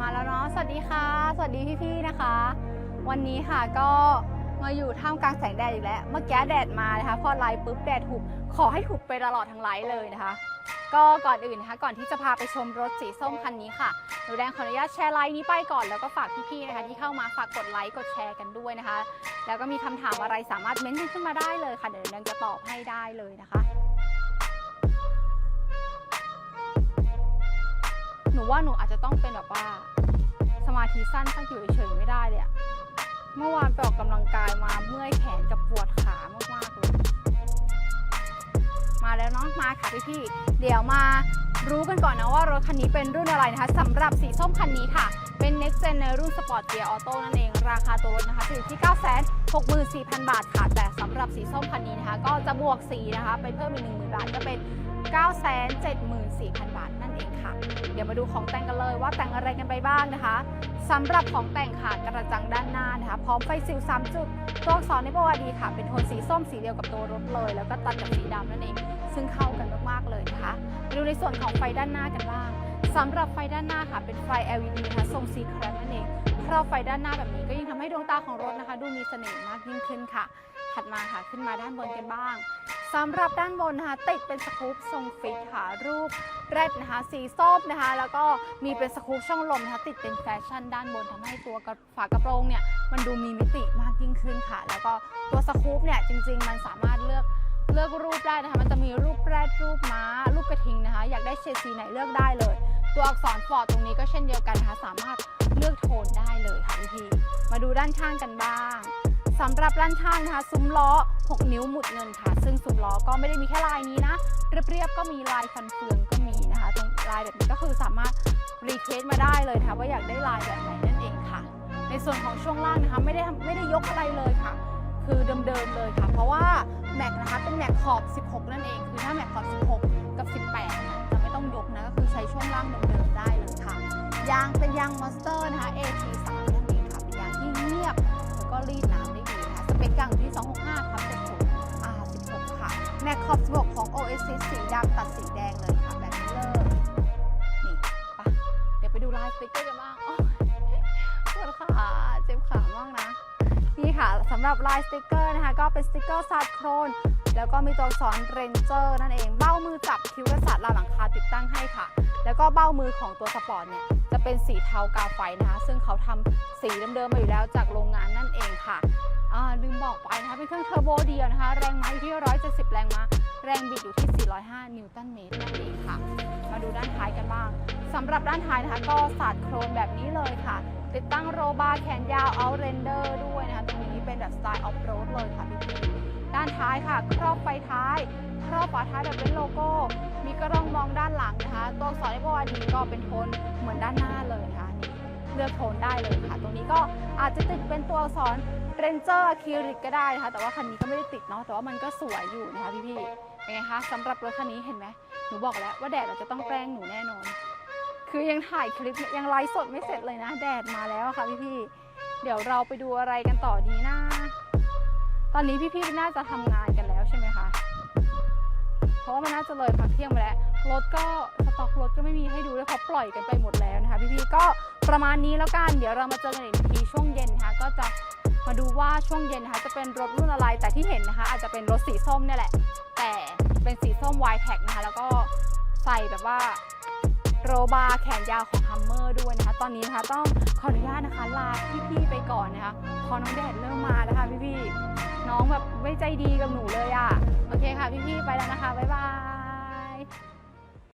มาแล้วเนาะสวัสดีค่ะ สวัสดีพี่ๆนะคะ วันนี้ค่ะก็มาอยู่ท่ามกลางแสงแดดอีกแล้วเมื่อกี้แดดมานะคะพอไลฟ์ปุ๊บแดดหุบขอให้หุบไปตลอดทั้งไลฟ์เลยนะคะ ก็ก่อนอื่นนะคะ ก่อนที่จะพาไปชมรถสีส้มคันนี้ค่ะหนูแดงขออนุญาตแชร์ไลน์นี้ไปก่อนแล้วก็ฝากพี่ๆนะคะ ที่เข้ามาฝากกดไลค์กดแชร์กันด้วยนะคะ แล้วก็มีคำถามอะไรสามารถเม้นต์ขึ้นมาได้เลยค่ะเดี๋ยวหนูแดงจะตอบให้ได้เลยนะคะ ว่าหนูอาจจะต้องเป็นแบบว่าสมาธิสั้นตั้งอยู่เฉยๆไม่ได้เลยอะเมื่อวานไปออกกำลังกายมาเมื่อยแขนกับปวดขามากๆเลย มาแล้วเนาะมาค่ะพี่ๆเดี๋ยวมารู้กันก่อนนะว่ารถคันนี้เป็นรุ่นอะไรนะคะสำหรับสีส้มคันนี้ค่ะ เป็น Next Gen ในรุ่น Sport Gear Auto นั่นเอง ราคาตัวรถนะคะจะอยู่ที่ 964,000 บาทค่ะ แต่สำหรับสีส้มคันนี้นะคะ ก็จะบวกสีนะคะ ไปเพิ่มอีก 10,000 บาทก็เป็น 974,000 บาท เองค่ะ เดี๋ยวมาดูของแต่งกันเลยว่าแต่งอะไรกันไปบ้างนะคะสำหรับของแต่งค่ะกระจังด้านหน้านะคะ พร้อมไฟสิว3จุดตัวอักษรในประวัติดีค่ะ เป็นโทนสีส้มสีเดียวกับตัวรถเลย แล้วก็ตัดกับสีดำนั่นเอง ซึ่งเข้ากันมากๆเลยนะคะมาดูในส่วนของไฟด้านหน้ากันบ้างสำหรับไฟด้านหน้าค่ะเป็นไฟ LED นะคะทรงสีแครมนั่นเองครอบไฟด้านหน้าแบบนี้ก็ยิ่งทำให้ดวงตาของรถนะคะ ดูมีเสน่ห์มากยิ่งขึ้นค่ะ ถัดมาค่ะขึ้นมาด้านบนกันบ้าง สำหรับด้านบนนะคะติดเป็นสกู๊ปทรงฟิตค่ะรูปแรดนะคะสีส้มนะคะ แล้วก็มีเป็นสกู๊ปช่องลมนะคะติดเป็นแฟชั่นด้านบนทำให้ตัวฝากระโปรงเนี่ยมันดูมีมิติมากยิ่งขึ้นค่ะ แล้วก็ตัวสกู๊ปเนี่ยจริง ๆ มันสามารถเลือกเลือกรูปได้นะคะมันจะมีรูปแรดรูปม้า รูปกระทิงนะคะ อยากได้เฉดสีไหนเลือกได้เลย ตัวอักษรฟอร์ดตรงนี้ก็เช่นเดียวกันนะคะสามารถเลือกโทนได้เลยค่ะพี่มาดูด้านข้างกันบ้าง สำหรับด้านข้างนะคะ ซุ้มล้อ 6 นิ้วหมุดเงินค่ะ ซึ่งซุ้มล้อก็ไม่ได้มีแค่ลายนี้นะ เรียบๆก็มีลายฟันเฟืองก็มีนะคะ ตรงลายแบบนี้ก็คือสามารถรีเควสมาได้เลยนะคะว่าอยากได้ลายแบบไหนนั่นเองค่ะ ในส่วนของช่วงล่างนะคะไม่ได้ไม่ได้ยกอะไรเลยค่ะ คือเดิมๆเลยค่ะ เพราะว่าแม็กนะคะเป็นแม็กขอบ 16 นั่นเอง คือถ้าแม็กขอบ 16 กับ 18 จะไม่ต้องยกนะก็คือใช้ช่วงล่างเดิมๆได้เลยค่ะ ยางเป็นยางมอนสเตอร์นะคะ AT3 นั่นเองค่ะเป็นยางที่เงียบ รีดน้ำได้ดีนะคะสเปคยางอยู่ที่ 265ทับ70 R16 ค่ะแม็กขอบ16ของ Oasis สีดำตัดสีแดงเลยค่ะ แบบนี้เลย นี่ไปะเดี๋ยวไปดูลายสติ๊กเกอร์ สำหรับลายสติกเกอร์นะคะ ก็เป็นสติกเกอร์ซาดโครน แล้วก็มีตัวอักษรเรนเจอร์นั่นเอง เบ้ามือจับคิ้วกระสัดราวหลังคาติดตั้งให้ค่ะ แล้วก็เบ้ามือของตัวสปอร์ตเนี่ยจะเป็นสีเทากาไฟนะคะ ซึ่งเขาทำสีเดิมๆมาอยู่แล้วจากโรงงานนั่นเองค่ะลืมบอกไปนะคะเป็นเครื่องเทอร์โบเดียวนะคะ แรงม้าอยู่ที่ 170 แรงม้า แรงบิดอยู่ที่ 405 นิวตันเมตรนั่นเองค่ะ มาดูด้านท้ายกันบ้างสำหรับด้านท้ายนะคะ ก็สาดโครนแบบนี้เลยค่ะ ติดตั้งโรบาร์แขนยาวเอาเรนเดอร์ด้วยนะคะตรงนี้เป็นแบบสไตล์ออฟโรดเลยค่ะพี่พีด้านท้ายค่ะ ครอบไฟท้าย ครอบฝาท้ายแบบเป็นโลโก้ มีกระรองมองด้านหลังนะคะตัวอักษรในประวัติดีก็เป็นโทนเหมือนด้านหน้าเลยนะคะนี่เลือกโทนได้เลยค่ะ ตรงนี้ก็อาจจะติดเป็นตัวอักษรเรนเจอร์อะคริลิกก็ได้นะคะแต่ว่าคันนี้ก็ไม่ได้ติดเนาะแต่ว่ามันก็สวยอยู่นะคะพี่พี่ๆเป็นไงคะสำหรับรถคันนี้เห็นไหมหนูบอกแล้วว่าแดดเราจะต้องแกล้งหนูแน่นอน คือยังถ่ายคลิปยังไลฟ์สดไม่เสร็จเลยนะ แดดมาแล้วอะค่ะพี่ๆเดี๋ยวเราไปดูอะไรกันต่อดีนะ ตอนนี้พี่ๆน่าจะทำงานกันแล้วใช่ไหมคะเพราะว่ามันน่าจะเลยพักเที่ยงไปแล้วรถก็สต็อกรถก็ไม่มีให้ดูด้วเพราะปล่อยกันไปหมดแล้วนะคะ พี่ๆก็ประมาณนี้แล้วกันเดี๋ยวเรามาเจอกันอีกทีช่วงเย็นนะคะก็จะมาดูว่าช่วงเย็นนะคะจะเป็นรถรุ่นอะไรแต่ที่เห็นนะคะ อาจจะเป็นรถสีส้มเนี่ยแหละ แต่เป็นสีส้ม y t แท็กนะคะ แล้วก็ใส่แบบว่า โรบาร์แขนยาวของฮัมเมอร์ด้วยนะคะ ตอนนี้นะคะต้องขออนุญาตนะคะลาพี่ๆไปก่อนนะคะพอน้องแดดเริ่มมาแล้วค่ะพี่ๆน้องแบบไม่ใจดีกับหนูเลยอะ่ะ โอเคค่ะพี่ๆไปแล้วนะคะ บ๊ายบาย